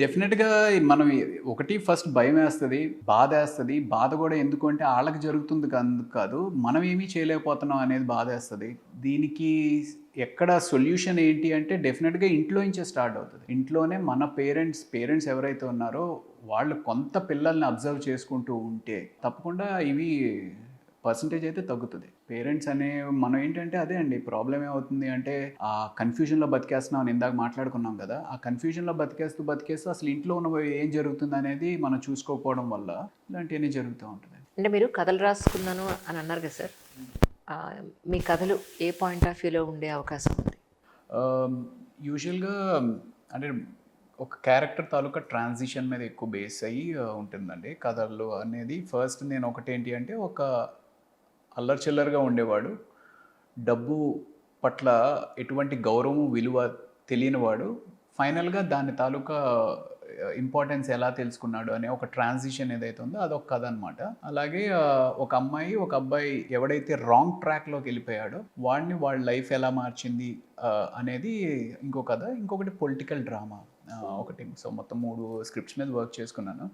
డెఫినెట్గా మనం ఒకటి ఫస్ట్ భయం వేస్తుంది బాధ వేస్తుంది. బాధ కూడా ఎందుకు అంటే వాళ్ళకి జరుగుతుంది కాదు కాదు మనం ఏమీ చేయలేకపోతున్నాం అనేది బాధ వేస్తుంది. దీనికి ఎక్కడ సొల్యూషన్ ఏంటి అంటే డెఫినెట్గా ఇంట్లో నుంచే స్టార్ట్ అవుతుంది. ఇంట్లోనే మన పేరెంట్స్ పేరెంట్స్ ఎవరైతే ఉన్నారో వాళ్ళు కొంత పిల్లల్ని అబ్జర్వ్ చేసుకుంటూ ఉంటే తప్పకుండా ఇవి పర్సంటేజ్ అయితే తగ్గుతుంది. పేరెంట్స్ అనే మనం ఏంటంటే అదే అండి ప్రాబ్లం ఏమవుతుంది అంటే ఆ కన్ఫ్యూజన్లో బతికేస్తున్నాం అని ఇందాక మాట్లాడుకున్నాం కదా ఆ కన్ఫ్యూజన్లో బతికేస్తూ బతికేస్తూ అసలు ఇంట్లో ఉన్న ఏం జరుగుతుంది అనేది మనం చూసుకోకపోవడం వల్ల ఇలాంటివన్నీ జరుగుతూ ఉంటుంది. అంటే మీరు కథలు రాసుకున్నాను అని అన్నారు కదా సార్. మీ కథలు ఏ పాయింట్ ఆఫ్ వ్యూలో ఉండే అవకాశం ఉంది? యూజువల్గా అంటే ఒక క్యారెక్టర్ తాలూకా ట్రాన్సిషన్ మీద ఎక్కువ బేస్ అయ్యి ఉంటుందండి. కథలు అనేది ఫస్ట్ నేను ఒకటి ఏంటి అంటే ఒక అల్లరి చిల్లరగా ఉండేవాడు. డబ్బు పట్ల ఎటువంటి గౌరవం విలువ తెలియనివాడు. ఫైనల్గా దాని తాలూకా ఇంపార్టెన్స్ ఎలా తెలుసుకున్నాడు అనే ఒక ట్రాన్సిషన్ ఏదైతే ఉందో అదొక కథ అనమాట అలాగే ఒక అమ్మాయి ఒక అబ్బాయి ఎవడైతే రాంగ్ ట్రాక్లోకి వెళ్ళిపోయాడో వాడిని వాళ్ళ లైఫ్ ఎలా మార్చింది అనేది ఇంకో కథ. ఇంకొకటి పొలిటికల్ డ్రామా ఒకటి. సో మొత్తం మూడు స్క్రిప్ట్స్ మీద వర్క్ చేసుకున్నాను.